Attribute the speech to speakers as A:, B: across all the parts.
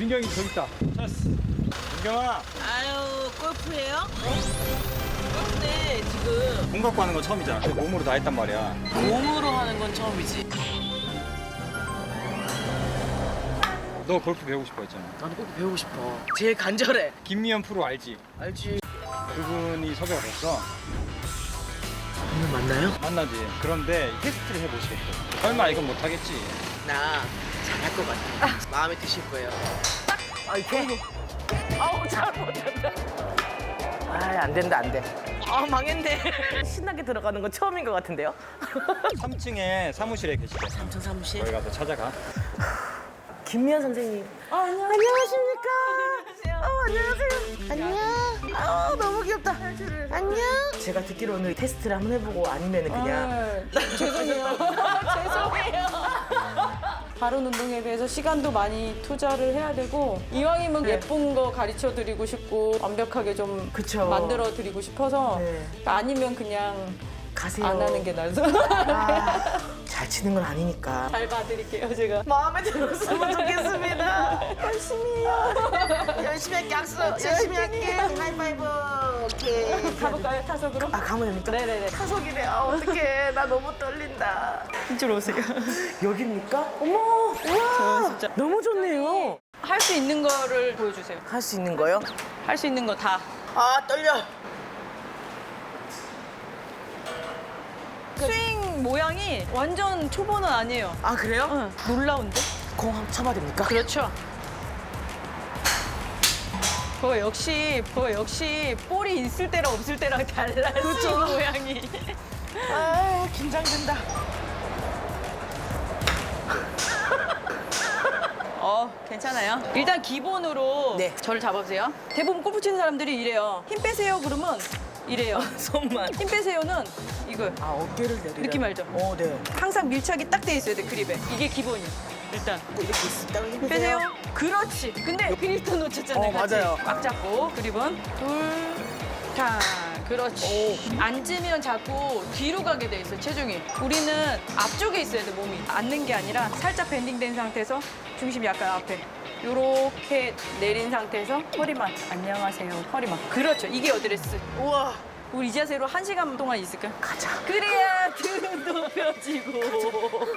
A: 민경이 저기 있다. 쳤어. 민경아,
B: 아유 골프예요? 골프네 지금
A: 공 갖고 하는 건 처음이잖아. 몸으로 다 했단 말이야.
B: 몸으로 하는 건 처음이지.
A: 너 골프 배우고 싶어 했잖아.
B: 나도 골프 배우고 싶어. 제일 간절해.
A: 김미연 프로 알지?
B: 알지?
A: 그분이 섭외가 됐어.
B: 오늘 만나요?
A: 만나지. 그런데 테스트를 해보시겠대. 설마 이건 못하겠지.
B: 나 잘할 것 같아. 마음에 드실 거예요. 아 이렇게? 아우 잘 못한다. 아 안 된다 안 돼. 아 망했네. 신나게 들어가는 건 처음인 것 같은데요?
A: 3층에 사무실에 계시대.
B: 삼천 사무실.
A: 거기 가서 찾아가.
B: 김미연 선생님.
C: 아, 안녕.
B: 안녕하십니까?
C: 안녕하세요.
B: 어, 안녕하세요. 안녕. 아, 너무 귀엽다. 안녕. 제가 듣기로 오늘 테스트를 한번 해보고 아니면 그냥
C: 아, 죄송해요. 죄송해요. 바른 운동에 대해서 시간도 많이 투자를 해야 되고 이왕이면
B: 네.
C: 예쁜 거 가르쳐 드리고 싶고 완벽하게 좀
B: 그쵸.
C: 만들어 드리고 싶어서
B: 네.
C: 아니면 그냥
B: 가세요.
C: 안 하는 게 나아서
B: 아, 잘 치는 건 아니니까.
C: 잘 봐드릴게요 제가.
B: 마음에 들었으면 좋겠습니다. 열심히 해요. 열심히 할게. 악수. 열심히 할게. 하이파이브. 오케이.
C: 가볼까요 타석으로?
B: 아, 가면 됩니까?
C: 네네네.
B: 타석이네. 아, 어떡해. 나 너무 떨린다.
C: 이쪽으로 오세요.
B: 여기입니까? 어머. 우와.
C: 진짜.
B: 너무 좋네요.
C: 할 수 있는 거를 보여주세요.
B: 할 수 있는 거요?
C: 할 수 있는 거 다.
B: 아, 떨려.
C: 스윙 모양이 완전 초보는 아니에요.
B: 아, 그래요?
C: 응, 놀라운데?
B: 공 한번 쳐봐도 됩니까?
C: 그렇죠. 그거 역시, 그거 역시 볼이 있을 때랑 없을 때랑 달라.
B: 그렇죠.
C: 모양이.
B: 아, 긴장된다.
C: 어, 괜찮아요. 일단 기본으로
B: 네.
C: 저를 잡아보세요. 대부분 골프 치는 사람들이 이래요. 힘 빼세요 그러면 이래요.
B: 손만.
C: 힘 빼세요는 이거
B: 아, 어깨를 내리라.
C: 느낌 알죠?
B: 어, 네.
C: 항상 밀착이 딱 돼 있어야 돼 그립에. 이게 기본이에요. 일단
B: 뭐 이렇게 있다고 힘
C: 빼세요. 그렇지. 근데 그립도 놓쳤잖아요.
B: 어,
C: 같이.
B: 맞아요.
C: 꽉 잡고 그립은 둘, 탕. 그렇지. 앉으면 자꾸 뒤로 가게 돼 있어 체중이. 우리는 앞쪽에 있어야 돼 몸이. 앉는 게 아니라 살짝 밴딩된 상태에서 중심 약간 앞에. 요렇게 내린 상태에서 허리만 안녕하세요 허리만 그렇죠 이게 어드레스
B: 우와.
C: 우리 이 자세로 한 시간 동안 있을까
B: 가자.
C: 그래야 등도 펴지고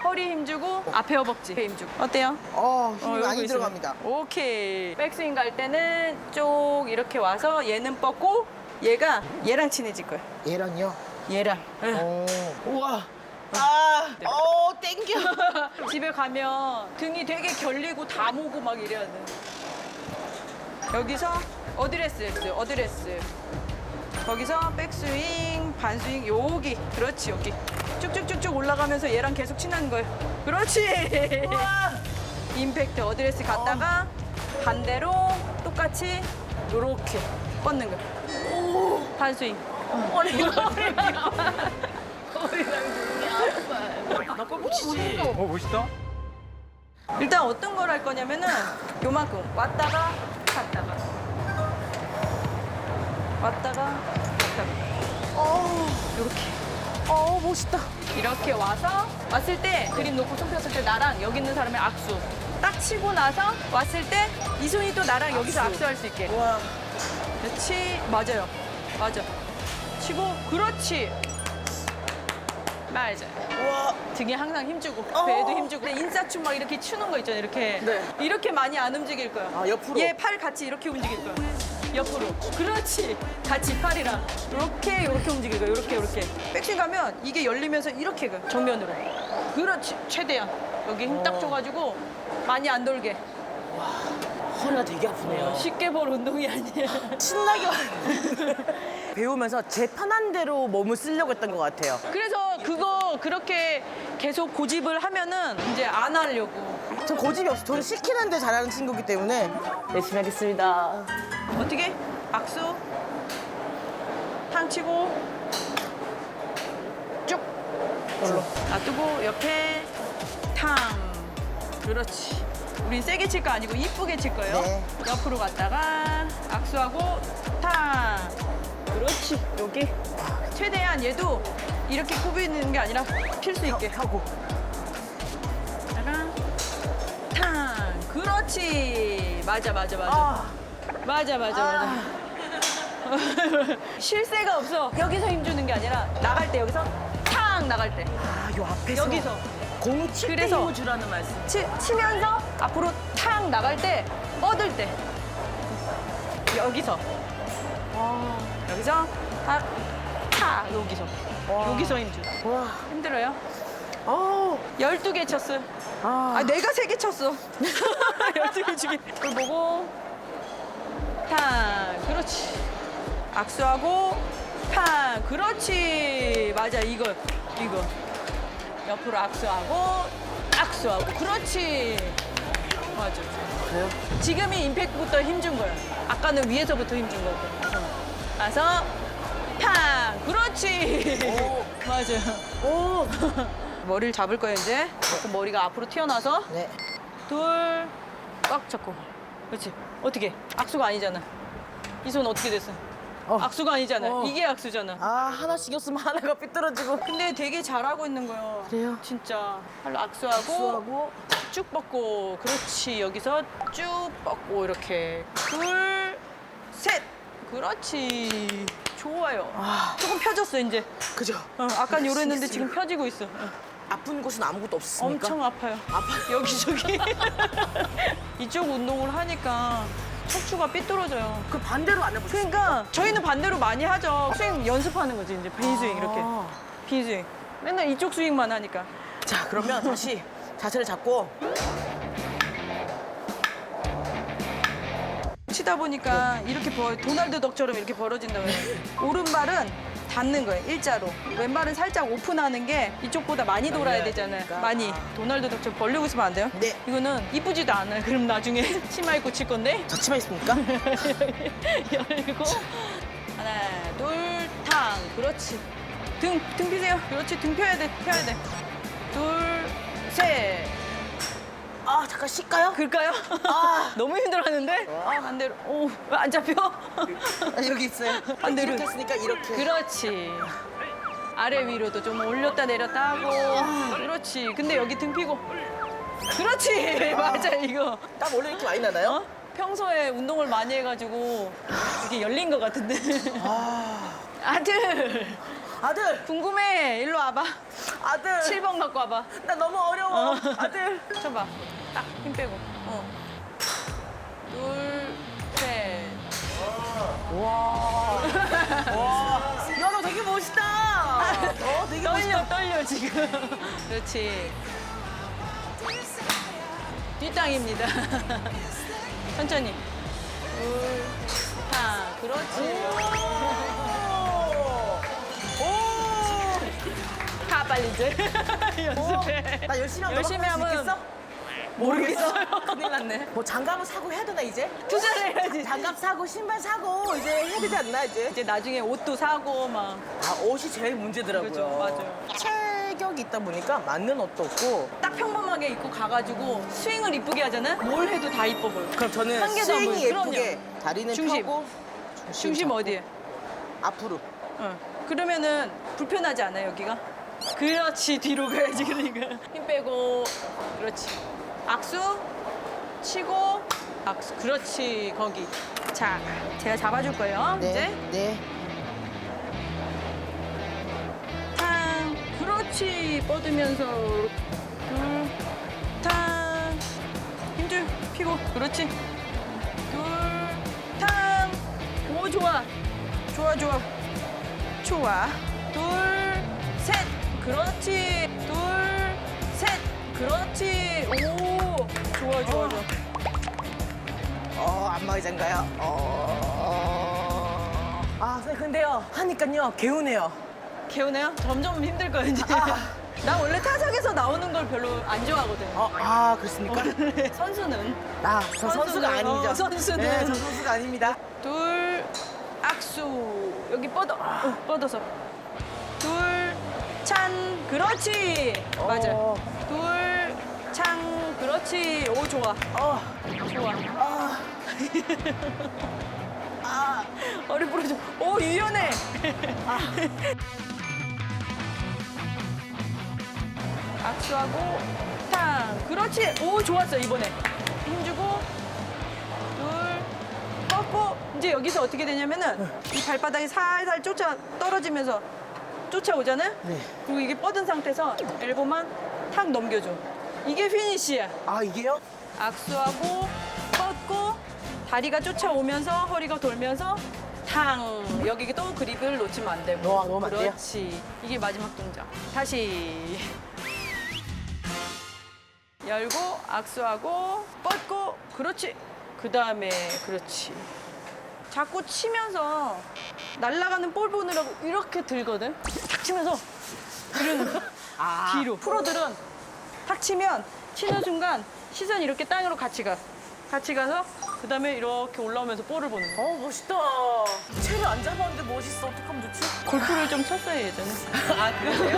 C: 허리 힘주고 앞에 허벅지 힘주고 어때요?
B: 어, 힘이
C: 어,
B: 많이
C: 있어요.
B: 들어갑니다.
C: 오케이. 백스윙 갈 때는 쭉 이렇게 와서 얘는 뻗고 얘가 얘랑 친해질 거야.
B: 얘랑요?
C: 얘랑.
B: 어. 우와. 아, 어, 땡겨.
C: 집에 가면 등이 되게 결리고 다 모고 막 이래야 돼. 여기서 어드레스 했어요. 어드레스. 거기서 백스윙, 반스윙, 여기. 그렇지, 여기. 쭉쭉쭉쭉 올라가면서 얘랑 계속 친한 거예요. 그렇지. 임팩트 어드레스 갔다가 반대로 똑같이 요렇게 뻗는 거. 반스윙. 허리가
B: 나 골프 치지.
A: 어, 멋있다.
C: 일단 어떤 걸 할 거냐면은 요만큼 왔다가 왔다가 요렇게
B: 어, 멋있다.
C: 이렇게 와서 왔을 때 그림 놓고 손 폈을 때 나랑 여기 있는 사람의 악수 딱 치고 나서 왔을 때 이 손이 또 나랑 여기서
B: 악수.
C: 악수할 수 있게
B: 우와.
C: 그렇지 맞아요 맞아 치고 그렇지 맞아
B: 우와.
C: 등에 항상 힘주고
B: 어.
C: 배에도 힘주고 근데 인사춤 막 이렇게 추는 거 있잖아요 이렇게
B: 네.
C: 이렇게 많이 안 움직일 거야
B: 아, 옆으로?
C: 얘 팔 같이 이렇게 움직일 거야 옆으로. 그렇지. 같이 팔이랑. 이렇게 이렇게 거야 이렇게 이렇게. 백스윙 가면 이게 열리면서 이렇게 가 정면으로. 그렇지. 최대한. 여기 힘딱
B: 어.
C: 줘가지고 많이 안 돌게.
B: 허리가 되게 아프네요.
C: 쉽게 볼 운동이 아니야
B: 신나게 배우면서 제 편한 대로 몸을 쓰려고 했던 것 같아요.
C: 그래서 그거 그렇게 계속 고집을 하면은 이제 안 하려고.
B: 전 고집이 없어. 저는 시키는 데 잘하는 친구기 때문에. 열심히 하겠습니다.
C: 어떻게? 악수. 탕 치고. 쭉. 걸로. 놔두고 옆에 탕. 그렇지. 우린 세게 칠 거 아니고 이쁘게 칠 거예요.
B: 네.
C: 옆으로 갔다가 악수하고 탕. 그렇지. 여기. 최대한 얘도 이렇게 꾸비는 게 아니라 필 수 있게.
B: 하고.
C: 탕. 그 그렇지. 맞아, 맞아, 맞아.
B: 아,
C: 맞아, 맞아, 맞아. 실세가 없어. 여기서 힘주는 게 아니라 나갈 때 여기서 탁 나갈 때.
B: 아, 요 앞에서.
C: 여기서.
B: 칠때
C: 그래서-
B: 힘을 주라는 말씀.
C: 치, 치면서 앞으로 탁 나갈 때 뻗을 때 여기서 여기서 탁, 탁 여기서 여기서 힘줘
B: 와.
C: 힘들어요?
B: 어.
C: 12개 쳤어
B: 아.
C: 아 내가 3개 쳤어 12개 중에 그걸 보고 탁 그렇지 악수하고 탁 그렇지 맞아 이거 이거 옆으로 악수하고 악수하고 그렇지 맞아
B: 그래요?
C: 지금이 임팩트부터 힘 준 거야. 아까는 위에서부터 힘 준 거고. 가서 팡! 그렇지. 맞아.
B: 오.
C: 머리를 잡을 거야 이제. 머리가 앞으로 튀어나와서
B: 네.
C: 둘, 꽉 잡고. 그렇지. 어떻게? 악수가 아니잖아. 이 손 어떻게 됐어?
B: 어.
C: 악수가 아니잖아.
B: 어.
C: 이게 악수잖아.
B: 아, 하나 신경 하면 하나가 삐뚤어지고.
C: 근데 되게 잘하고 있는 거예요.
B: 그래요?
C: 진짜. 팔로 악수하고,
B: 수하고.
C: 쭉 뻗고 그렇지 여기서 쭉 뻗고 이렇게 둘 셋 그렇지 좋아요
B: 아.
C: 조금 펴졌어 이제
B: 그죠?
C: 어, 아까 요랬는데 지금 펴지고 있어 어,
B: 아픈 곳은 아무것도 없습니까?
C: 엄청 아파요
B: 아파.
C: 여기저기 이쪽 운동을 하니까 척추가 삐뚤어져요
B: 그 반대로 안 해보세요.
C: 그러니까 저희는 반대로 많이 하죠 스윙 연습하는 거지 이제 빈 스윙 이렇게
B: 아.
C: 빈스윙 맨날 이쪽 스윙만 하니까
B: 자, 그러면 다시 자세를 잡고.
C: 치다 보니까 이렇게 벌, 도날드 덕처럼 이렇게 벌어진다고 해요. 오른발은 닿는 거예요, 일자로. 왼발은 살짝 오픈하는 게 이쪽보다 많이 돌아야 되잖아요.
B: 그러니까.
C: 많이. 도날드 덕처럼 벌리고 있으면 안 돼요?
B: 네.
C: 이거는 이쁘지도 않아요. 그럼 나중에 치마 입고 칠 건데.
B: 저 치마 있습니까?
C: 열고. 하나, 둘, 탕. 그렇지. 등, 등 피세요. 그렇지, 등 펴야 돼, 펴야 돼. 둘, 셋.
B: 아, 잠깐 쉴까요?
C: 그럴까요?
B: 아.
C: 너무 힘들어하는데? 아, 반대로. 오, 왜 안 잡혀?
B: 아, 여기 있어요.
C: 반대로.
B: 이렇게 했으니까 이렇게.
C: 그렇지. 아래 위로도 좀 올렸다 내렸다 하고. 그렇지. 근데 여기 등 피고. 그렇지. 맞아, 이거.
B: 땀 원래 이렇게 많이 나나요?
C: 어? 평소에 운동을 많이 해가지고 이게 열린 것 같은데.
B: 아.
C: 아들,
B: 아들!
C: 궁금해. 일로 와봐.
B: 아들!
C: 7번 갖고 와봐.
B: 나 너무 어려워.
C: 어.
B: 아들!
C: 쳐봐. 딱 힘 빼고.
B: 와. 와. 야, 너 되게 멋있다. 어, 되게 멋있다.
C: 떨려, 떨려, 지금. 그렇지. 뒷땅입니다. 천천히. 둘, 하나, 그렇지.
B: 오.
C: 가, 빨리 이제. 연습해.
B: 나 열심히 하면
C: 열심히 하면? 모르겠어요. 큰일 났네.
B: 뭐 장갑을 사고 해야 되나 이제?
C: 투자를 해야지.
B: 장갑 사고 신발 사고 이제 해야 되지 않나 이제?
C: 이제 나중에 옷도 사고 막.
B: 아 옷이 제일 문제더라고요.
C: 그죠, 맞아요.
B: 체격이 있다 보니까 맞는 옷도 없고
C: 딱 평범하게 입고 가가지고 스윙을 이쁘게 하잖아? 뭘 해도 다 이뻐 보여.
B: 그럼 저는
C: 한
B: 스윙이. 예쁘게
C: 그럼요.
B: 다리는
C: 중심.
B: 펴고
C: 중심
B: 잡고
C: 어디에?
B: 앞으로
C: 어. 그러면은 불편하지 않아요, 여기가? 그렇지, 뒤로 가야지, 그러니까. 힘 빼고, 그렇지. 악수, 치고, 악수. 그렇지, 거기. 자, 제가 잡아줄 거예요, 이제.
B: 네.
C: 탕, 그렇지. 뻗으면서, 둘, 탕. 힘줄 피고, 그렇지. 둘, 탕. 오, 좋아. 좋아, 좋아. 좋아. 둘, 셋. 그렇지. 둘, 셋. 그렇지. 오, 좋아, 좋아, 좋아.
B: 어 안마 의자인가요? 어. 아 선생님 근데요 하니까요 개운해요.
C: 개운해요? 점점 힘들 거예요, 이제.
B: 아.
C: 나 원래 타석에서 나오는 걸 별로 안 좋아하거든.
B: 어, 아 그렇습니까?
C: 원래 선수는
B: 아 저 선수가
C: 선수는,
B: 아니죠.
C: 어, 선수는.
B: 네, 저 선수가 아닙니다.
C: 둘 악수 여기 뻗어 어, 뻗어서 둘 찬 그렇지 맞아
B: 어.
C: 둘찬 그렇지 오 좋아
B: 어.
C: 좋아
B: 아. 아.
C: 허리 부러져 오 유연해 악수하고 탕 그렇지 오 좋았어 이번에 힘주고 둘 뻗고 이제 여기서 어떻게 되냐면은 이 발바닥이 살살 쫓아 떨어지면서 쫓아오잖아요.
B: 네.
C: 그리고 이게 뻗은 상태에서 엘보만 탁 넘겨줘. 이게 피니시야.
B: 아 이게요?
C: 악수하고 뻗고 다리가 쫓아오면서 허리가 돌면서 탕! 여기 또 그립을 놓치면 안 되고.
B: 놓아- 놓으면 안 돼요?
C: 그렇지. 이게 마지막 동작. 다시. 열고 악수하고 뻗고. 그렇지. 그 다음에 그렇지. 자꾸 치면서 날아가는 볼 보느라고 이렇게 들거든? 탁 치면서. 들은
B: 아.
C: 뒤로. 프로들은 탁 치면 치는 순간 시선이 이렇게 땅으로 같이 가 같이 가서 그 다음에 이렇게 올라오면서 볼을 보는 거
B: 어 멋있다. 채를 안 잡았는데 멋있어. 어떡하면 좋지?
C: 골프를 좀 쳤어요 예전에
B: 아 그러세요?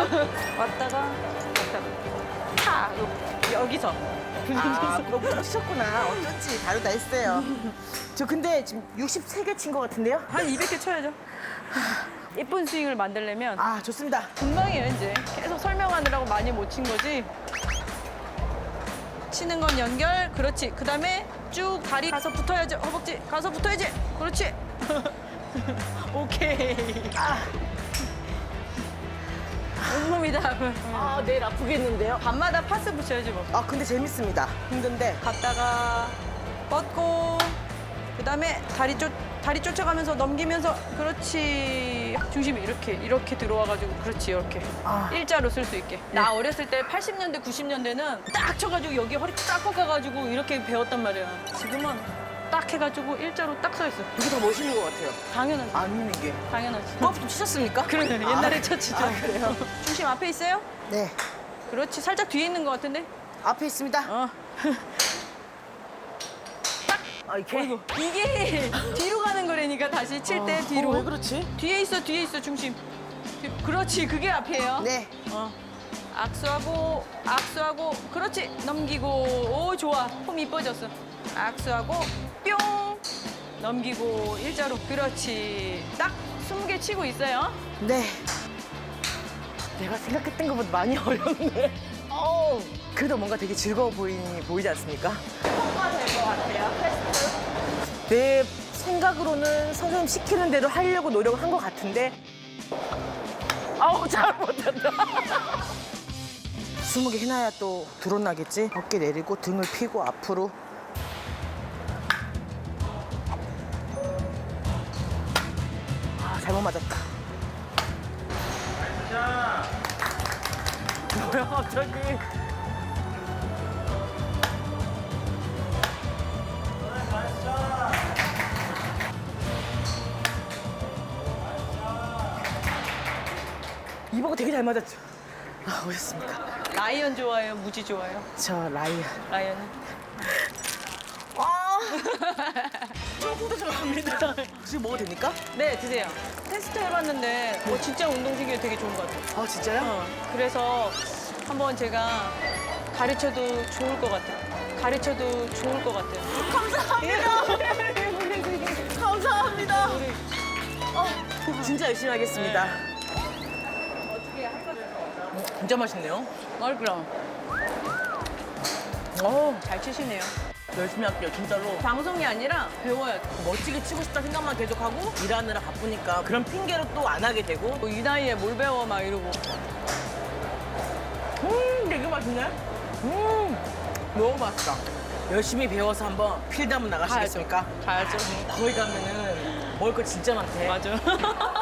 C: 왔다가 왔다가 타 요- 여기서
B: 아 그거 치셨구나. 어쩐지 다르다 했어요. 저 근데 지금 63개 친 것 같은데요?
C: 한 200개 쳐야죠 예쁜 스윙을 만들려면
B: 아 좋습니다.
C: 금방이에요 이제 계속 설명하느라고 많이 못 친 거지 치는 건 연결. 그렇지. 그 다음에 쭉 다리 가서 붙어야지. 허벅지 가서 붙어야지. 그렇지. 오케이.
B: 아,
C: 온몸이다.
B: 아 내일 아프겠는데요?
C: 밤마다 파스 붙여야지 뭐.
B: 아 근데 재밌습니다. 힘든데.
C: 갔다가 뻗고 그 다음에 다리 쫓 다리 쫓아가면서 넘기면서 그렇지 중심이 이렇게 이렇게 들어와가지고 그렇지 이렇게
B: 아.
C: 일자로 쓸 수 있게 나 어렸을 때 80년대 90년대는 딱 쳐가지고 여기 허리 딱 꺾어가지고 이렇게 배웠단 말이야 지금은 딱 해가지고 일자로 딱 서 있어
B: 이게 더 멋있는 것 같아요.
C: 당연하지
B: 안 있는 게.
C: 당연하지
B: 골프 좀 치셨습니까?
C: 그래 옛날에 쳤지
B: 아, 그래요?
C: 중심 앞에 있어요?
B: 네.
C: 그렇지 살짝 뒤에 있는 것 같은데
B: 앞에 있습니다.
C: 어
B: 아, 이렇게.
C: 이게 뒤로 가는 거라니까 다시 칠 때 뒤로
B: 어, 왜 그렇지?
C: 뒤에 있어 뒤에 있어 중심 뒤- 그렇지 그게 앞이에요
B: 네.
C: 어. 악수하고 악수하고 그렇지 넘기고 오 좋아 폼 이뻐졌어 악수하고 뿅 넘기고 일자로 그렇지 딱 20개 치고 있어요
B: 네. 내가 생각했던 것보다 많이 어렵네. 어우. 그래도 뭔가 되게 즐거워 보이, 보이지 않습니까? 내 생각으로는 선생님 시키는 대로 하려고 노력을 한 것 같은데. 아우 잘 못한다. 스무 개 해놔야 또 드러나겠지? 어깨 내리고 등을 펴고 앞으로. 아 잘못 맞았다 갑자기 이보고 되게 잘 맞았죠? 아 오셨습니까?
C: 라이언 좋아해요 무지 좋아해요?
B: 저 라이언.
C: 라이언은?
B: 아! 조금도 좋아합니다. 지금 먹어도 됩니까?
C: 네 드세요. 테스트 해봤는데 어, 진짜 운동신경이 되게 좋은 것 같아요.
B: 아 진짜요?
C: 어, 그래서 한번 제가 가르쳐도 좋을 것 같아요. 가르쳐도 좋을 것 같아요.
B: 감사합니다. 어, 진짜 열심히 하겠습니다.
C: 어떻게 할 거죠?
B: 진짜 맛있네요.
C: 뭘 그럼
B: 어,
C: 잘 치시네요.
B: 열심히 할게요, 진짜로.
C: 방송이 아니라 배워야 돼.
B: 멋지게 치고 싶다 생각만 계속하고 일하느라 바쁘니까 그런 핑계로 또 안 하게 되고
C: 뭐이 나이에 뭘 배워 막 이러고.
B: 맛있네. 음, 너무 맛있다. 열심히 배워서 한번 필드 한번 나가시겠습니까?
C: 가야죠.
B: 거기 가면은 먹을 거 진짜 많대.
C: 맞아.